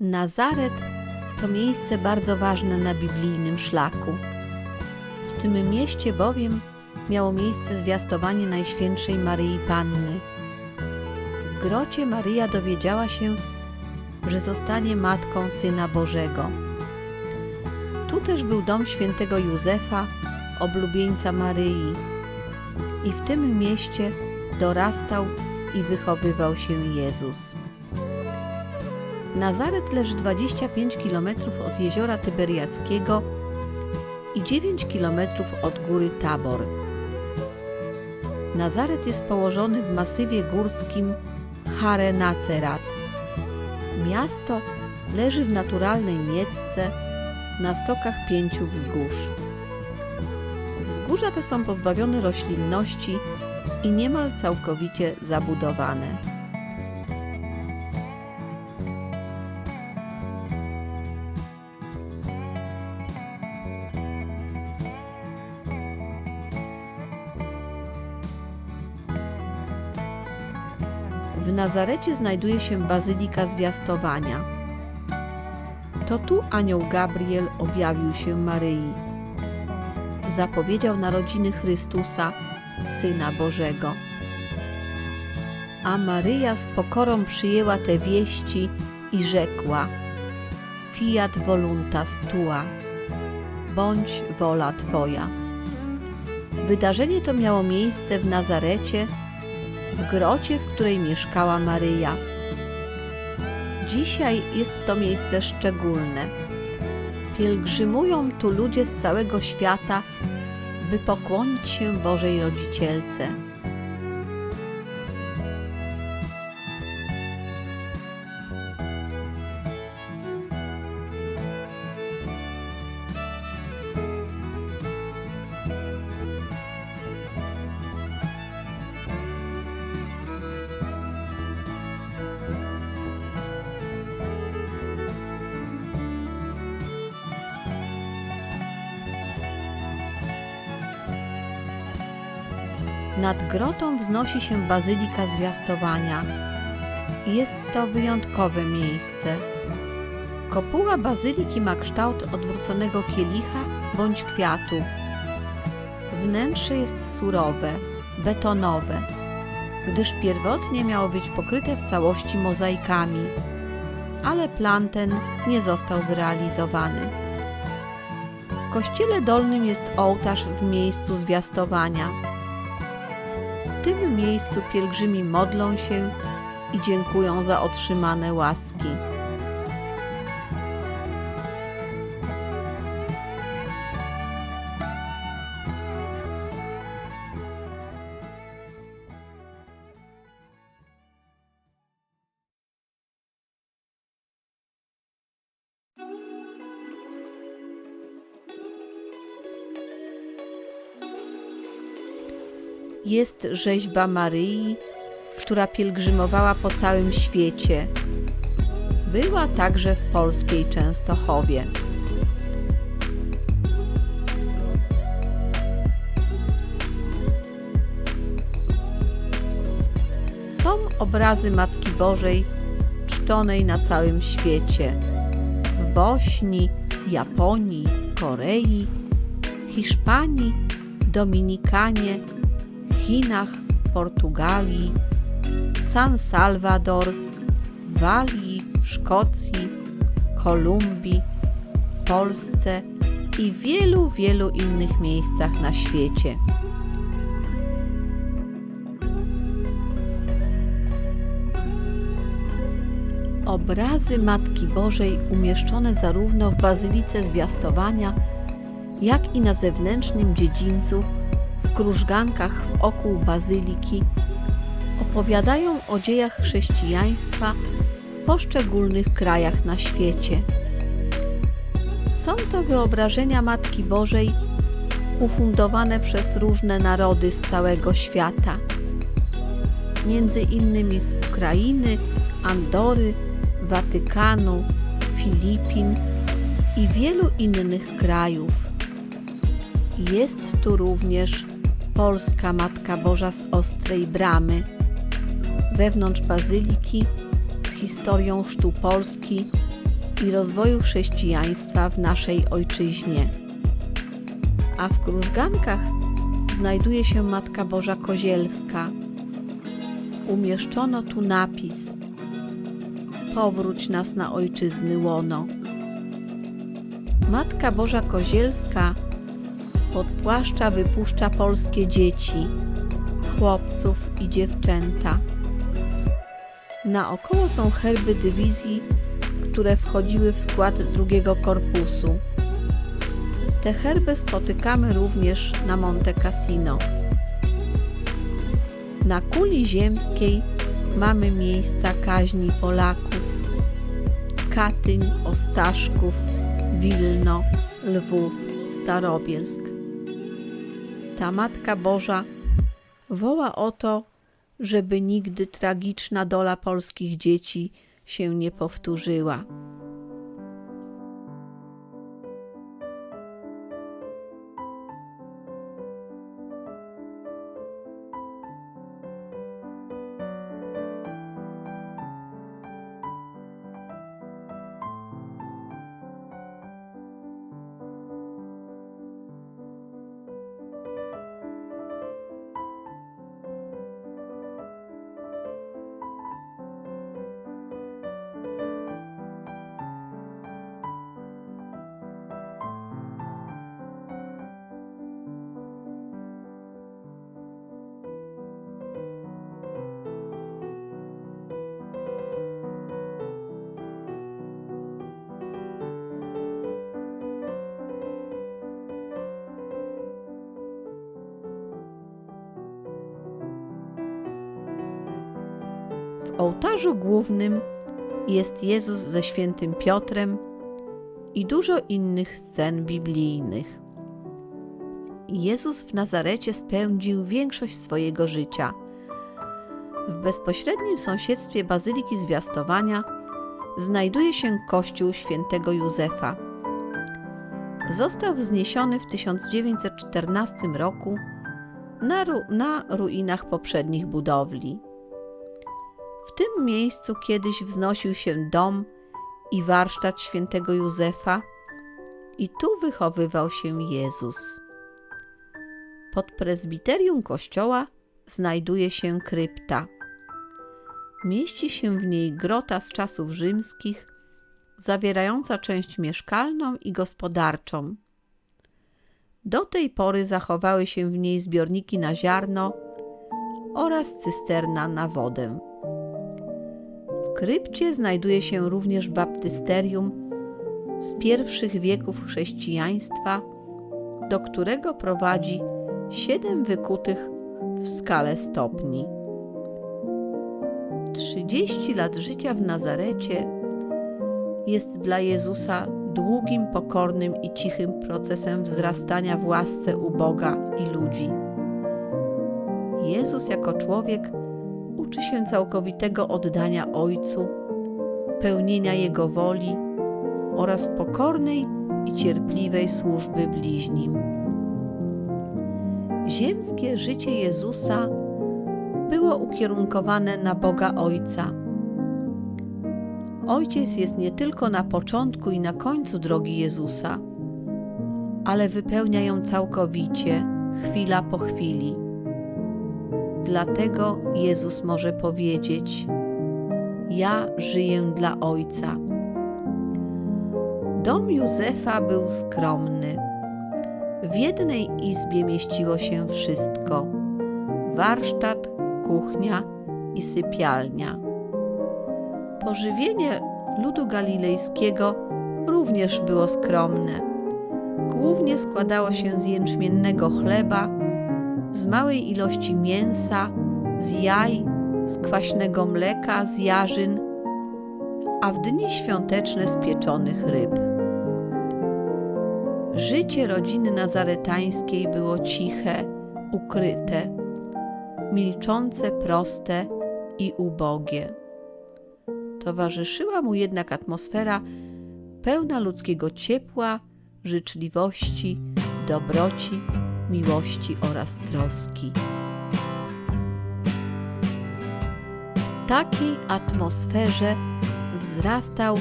Nazaret to miejsce bardzo ważne na biblijnym szlaku. W tym mieście bowiem miało miejsce zwiastowanie Najświętszej Maryi Panny. W grocie Maryja dowiedziała się, że zostanie matką Syna Bożego. Tu też był dom świętego Józefa, oblubieńca Maryi. I w tym mieście dorastał i wychowywał się Jezus. Nazaret leży 25 km od jeziora Tyberiackiego i 9 km od góry Tabor. Nazaret jest położony w masywie górskim Hare Nacerat. Miasto leży w naturalnej miecce na stokach pięciu wzgórz. Wzgórza te są pozbawione roślinności i niemal całkowicie zabudowane. Nazarecie znajduje się Bazylika Zwiastowania. To tu anioł Gabriel objawił się Maryi. Zapowiedział narodziny Chrystusa, Syna Bożego. A Maryja z pokorą przyjęła te wieści i rzekła: Fiat voluntas tua, bądź wola Twoja. Wydarzenie to miało miejsce w Nazarecie, w grocie, w której mieszkała Maryja. Dzisiaj jest to miejsce szczególne. Pielgrzymują tu ludzie z całego świata, by pokłonić się Bożej Rodzicielce. Nad grotą wznosi się Bazylika Zwiastowania. Jest to wyjątkowe miejsce. Kopuła bazyliki ma kształt odwróconego kielicha bądź kwiatu. Wnętrze jest surowe, betonowe, gdyż pierwotnie miało być pokryte w całości mozaikami, ale plan ten nie został zrealizowany. W kościele dolnym jest ołtarz w miejscu zwiastowania. Miejscu pielgrzymi modlą się i dziękują za otrzymane łaski. Jest rzeźba Maryi, która pielgrzymowała po całym świecie. Była także w polskiej Częstochowie. Są obrazy Matki Bożej czczonej na całym świecie. W Bośni, Japonii, Korei, Hiszpanii, Dominikanie, Chinach, Portugalii, San Salvador, Walii, Szkocji, Kolumbii, Polsce i wielu, wielu innych miejscach na świecie. Obrazy Matki Bożej umieszczone zarówno w Bazylice Zwiastowania, jak i na zewnętrznym dziedzińcu w krużgankach wokół bazyliki opowiadają o dziejach chrześcijaństwa w poszczególnych krajach na świecie. Są to wyobrażenia Matki Bożej ufundowane przez różne narody z całego świata, między innymi z Ukrainy, Andory, Watykanu, Filipin i wielu innych krajów. Jest tu również polska Matka Boża z Ostrej Bramy. Wewnątrz bazyliki z historią chrztu Polski i rozwoju chrześcijaństwa w naszej ojczyźnie. A w Krużgankach znajduje się Matka Boża Kozielska. Umieszczono tu napis Powróć nas na ojczyzny łono. Matka Boża Kozielska spod płaszcza wypuszcza polskie dzieci, chłopców i dziewczęta. Naokoło są herby dywizji, które wchodziły w skład drugiego korpusu. Te herby spotykamy również na Monte Cassino. Na kuli ziemskiej mamy miejsca kaźni Polaków. Katyń, Ostaszków, Wilno, Lwów, Starobielsk. Ta Matka Boża woła o to, żeby nigdy tragiczna dola polskich dzieci się nie powtórzyła. Ołtarzu głównym jest Jezus ze świętym Piotrem i dużo innych scen biblijnych. Jezus w Nazarecie spędził większość swojego życia. W bezpośrednim sąsiedztwie Bazyliki Zwiastowania znajduje się kościół świętego Józefa. Został wzniesiony w 1914 roku na, ru na ruinach poprzednich budowli. W tym miejscu kiedyś wznosił się dom i warsztat świętego Józefa i tu wychowywał się Jezus. Pod prezbiterium kościoła znajduje się krypta. Mieści się w niej grota z czasów rzymskich, zawierająca część mieszkalną i gospodarczą. Do tej pory zachowały się w niej zbiorniki na ziarno oraz cysterna na wodę krypcie znajduje się również baptysterium z pierwszych wieków chrześcijaństwa, do którego prowadzi siedem wykutych w skale stopni. Trzydzieści lat życia w Nazarecie jest dla Jezusa długim, pokornym i cichym procesem wzrastania w łasce u Boga i ludzi. Jezus jako człowiek uczy się całkowitego oddania Ojcu, pełnienia Jego woli oraz pokornej i cierpliwej służby bliźnim. Ziemskie życie Jezusa było ukierunkowane na Boga Ojca. Ojciec jest nie tylko na początku i na końcu drogi Jezusa, ale wypełnia ją całkowicie, chwila po chwili Dlatego Jezus może powiedzieć: Ja żyję dla Ojca. Dom Józefa był skromny. W jednej izbie mieściło się wszystko: warsztat, kuchnia i sypialnia. Pożywienie ludu galilejskiego również było skromne. Głównie składało się z jęczmiennego chleba z małej ilości mięsa, z jaj, z kwaśnego mleka, z jarzyn, a w dni świąteczne z pieczonych ryb. Życie rodziny nazaretańskiej było ciche, ukryte, milczące, proste i ubogie. Towarzyszyła mu jednak atmosfera pełna ludzkiego ciepła, życzliwości, dobroci miłości oraz troski. W takiej atmosferze wzrastał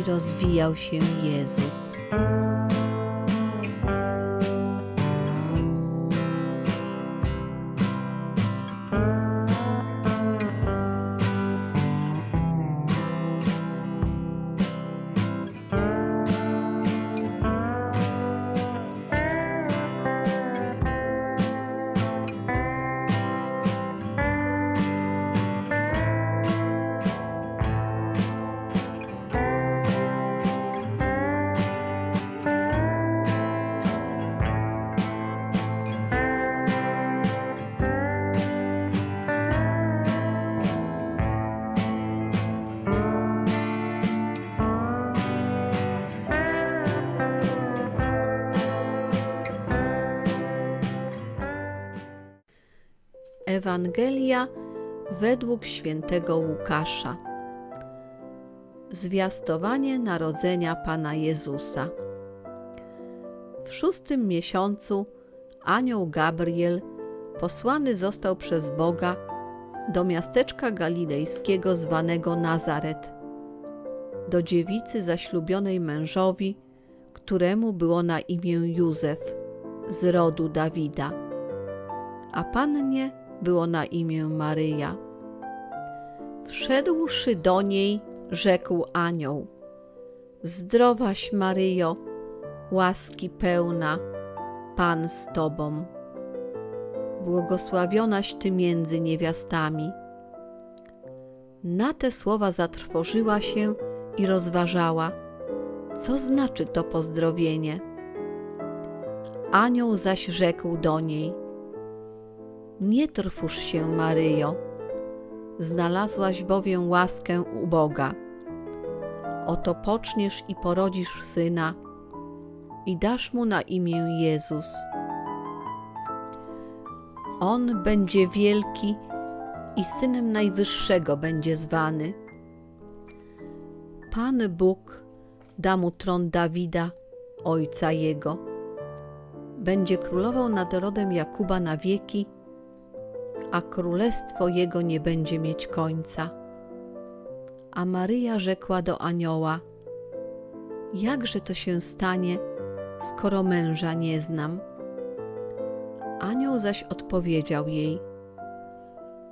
i rozwijał się Jezus. Ewangelia według świętego Łukasza. Zwiastowanie narodzenia Pana Jezusa. W szóstym miesiącu anioł Gabriel posłany został przez Boga do miasteczka galilejskiego zwanego Nazaret, do dziewicy zaślubionej mężowi, któremu było na imię Józef z rodu Dawida, a pannie było na imię Maryja. Wszedłszy do niej, rzekł anioł: Zdrowaś Maryjo, łaski pełna, Pan z tobą. Błogosławionaś ty między niewiastami. Na te słowa zatrwożyła się i rozważała, co znaczy to pozdrowienie. Anioł zaś rzekł do niej – nie trwóż się, Maryjo, znalazłaś bowiem łaskę u Boga. Oto poczniesz i porodzisz syna i dasz mu na imię Jezus. On będzie wielki i synem Najwyższego będzie zwany. Pan Bóg da mu tron Dawida, ojca jego. Będzie królował nad rodem Jakuba na wieki a królestwo jego nie będzie mieć końca. A Maryja rzekła do anioła: Jakże to się stanie, skoro męża nie znam? Anioł zaś odpowiedział jej: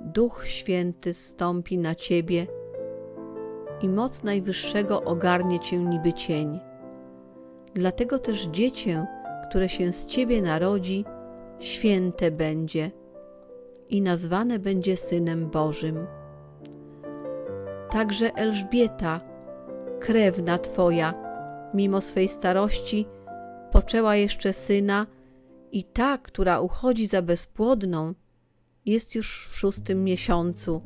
Duch Święty stąpi na ciebie i moc Najwyższego ogarnie cię niby cień. Dlatego też dziecię, które się z ciebie narodzi, święte będzie i nazwane będzie Synem Bożym. Także Elżbieta, krewna Twoja, mimo swej starości, poczęła jeszcze syna i ta, która uchodzi za bezpłodną, jest już w szóstym miesiącu,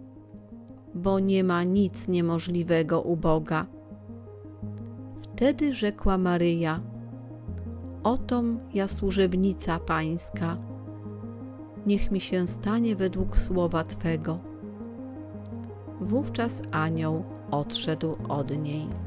bo nie ma nic niemożliwego u Boga. Wtedy rzekła Maryja: Otom ja służebnica Pańska niech mi się stanie według słowa Twego. Wówczas anioł odszedł od niej.